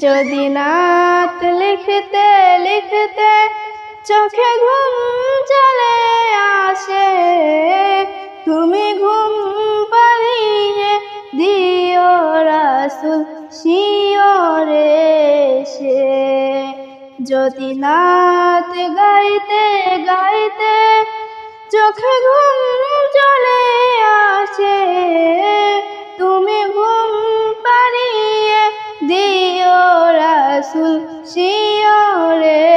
যদি নাত লিখতে লিখতে চোখে ঘুম চলে আসে, তুমি ঘুম পাড়িয়ে দিও রাসুল শিওরে সে। যদি নাত গাইতে গাইতে চোখে ঘুম চলে আসে রাসুল শিওরে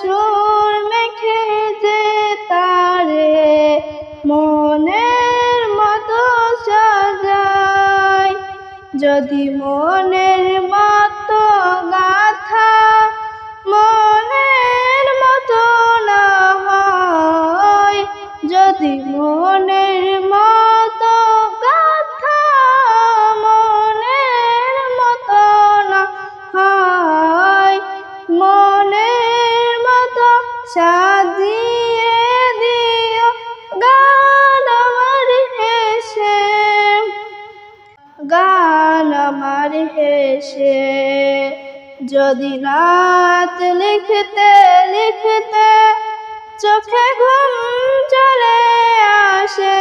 সুর মেখে যে তারে মনের মতো সাজায়। যদি মনের মতো গাথা মনের মতো না হয়, যদি সাজিয়ে দিও, গান আমার হেসে। গান আমার হেসে। যদি রাত লিখতে লিখতে চোখে ঘুম চলে আসে,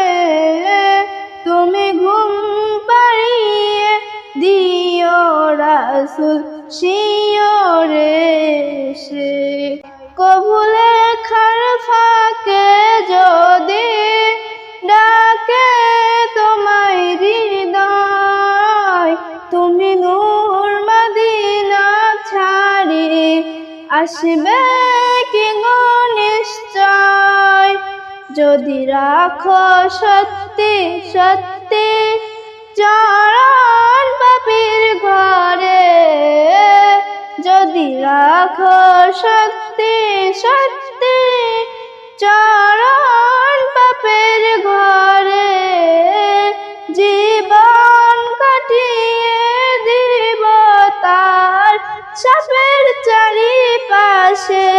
তুমি ঘুম পাড়িয়ে দিও রাসুল শিওরে সে কবুলে খার ফাঁকে যদি ডাকে তোমায় হৃদয়, তুমি নূর মদিনা ছাড়ি আসবে কি নিশ্চয়? যদি রাখো সত্যি সত্যি চরণ বাপির ঘরে যদি রাখো সত্যি সত্যি চরণ বাপের ঘরে জীবন কাটিয়ে দিব তার সাপের চারিপাশে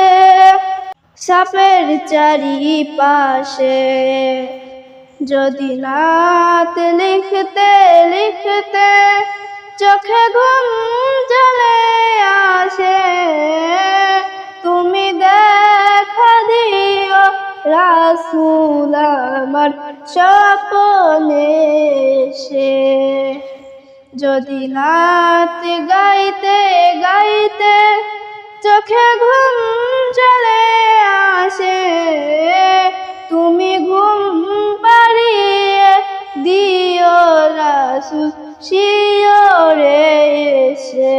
সাপের চারিপাশে। যদি নাত লিখতে লিখতে চোখে ঘুম স্বপনে সে। যদি নাত গাইতে গাইতে চোখে ঘুম চলে আসে, তুমি ঘুম পাড়িয়ে দিও রাসুল শিওরে সে